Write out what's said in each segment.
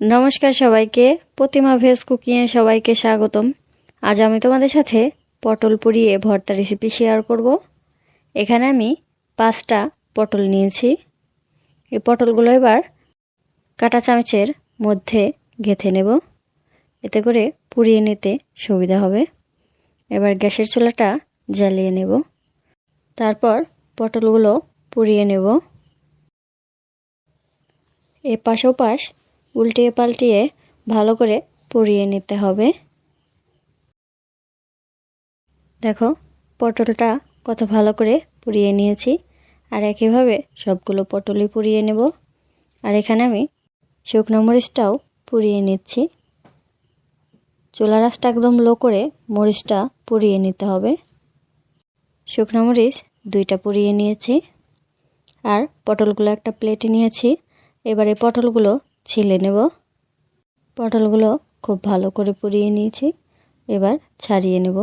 নমস্কার সবাইকে, প্রতিমা ভেজ কুকিংয়ে সবাইকে স্বাগতম। আজ আমি তোমাদের সাথে পটল পুড়িয়ে ভর্তা রেসিপি শেয়ার করব। এখানে আমি পাঁচটা পটল নিয়েছি। এই পটলগুলো এবার কাটা চামচের মধ্যে গেঁথে নেব। এতে করে পুড়িয়ে নিতে সুবিধা হবে। এবার গ্যাসের চুলাটা জ্বালিয়ে নেব। তারপর পটলগুলো পুড়িয়ে নেব। এ পাশ উল্টিয়ে পাল্টিয়ে ভালো করে পুড়িয়ে নিতে হবে। দেখো, পটলটা কত ভালো করে পুড়িয়ে নিয়েছি। আর একইভাবে সবগুলো পটলই পুড়িয়ে নেব। আর এখানে আমি শুকনো মরিচটাও পুড়িয়ে নিচ্ছি। চুলা রাসটা একদম লো করে মরিচটা পুড়িয়ে নিতে হবে। শুকনো মরিচ দুইটা পুড়িয়ে নিয়েছি। আর পটলগুলো একটা প্লেটে নিয়েছি। এবারে পটলগুলো ছিলে নেব। পটলগুলো খুব ভালো করে পুড়িয়ে নিয়েছি, এবার ছাড়িয়ে নেব।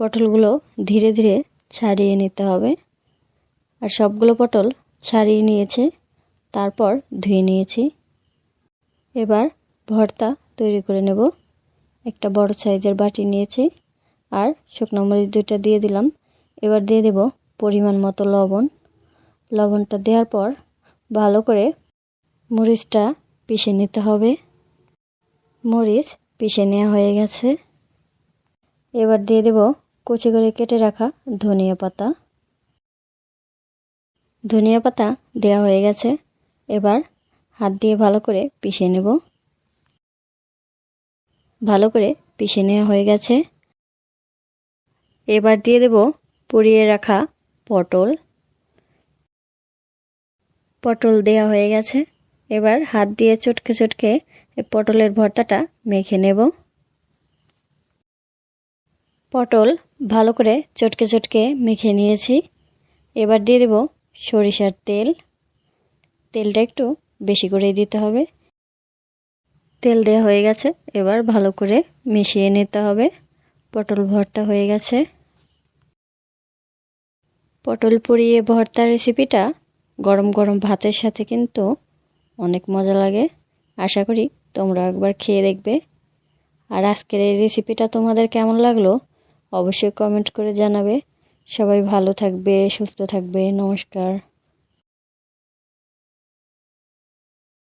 পটলগুলো ধীরে ধীরে ছাড়িয়ে নিতে হবে। আর সবগুলো পটল ছাড়িয়ে নিয়েছে, তারপর ধুয়ে নিয়েছি। এবার ভর্তা তৈরি করে নেব। একটা বড় সাইজের বাটি নিয়েছি, আর শুকনো মরিচ দুইটা দিয়ে দিলাম। এবার দিয়ে দেব পরিমাণ মতো লবণ। লবণটা দেওয়ার পর ভালো করে মরিচটা পিষে নিতে হবে। মরিচ পিষে নেওয়া হয়ে গেছে। এবার দিয়ে দেব কুচি করে কেটে রাখা ধনিয়া পাতা। ধনিয়া পাতা দেওয়া হয়ে গেছে। এবার হাত দিয়ে ভালো করে পিষে নেব। ভালো করে পিষে নেওয়া হয়ে গেছে। এবার দিয়ে দেব পুড়িয়ে রাখা পটল। পটল দেওয়া হয়ে গেছে। এবার হাত দিয়ে চটকে চটকে পটলের ভর্তাটা মেখে নেব। পটল ভালো করে চটকে চটকে মেখে নিয়েছি। এবার দিয়ে দেব সরিষার তেল। তেলটা একটু বেশি করে দিতে হবে। তেল দেওয়া হয়ে গেছে, এবার ভালো করে মিশিয়ে নিতে হবে। পটল ভর্তা হয়ে গেছে। পটল পুড়িয়ে ভর্তা রেসিপিটা গরম গরম ভাতের সাথে কিন্তু অনেক মজা লাগে। আশা করি তোমরা একবার খেয়ে দেখবে। আর আজকের এই রেসিপিটা তোমাদের কেমন লাগল অবশ্যই কমেন্ট করে জানাবে। সবাই ভালো থাকবে, সুস্থ থাকবে। নমস্কার।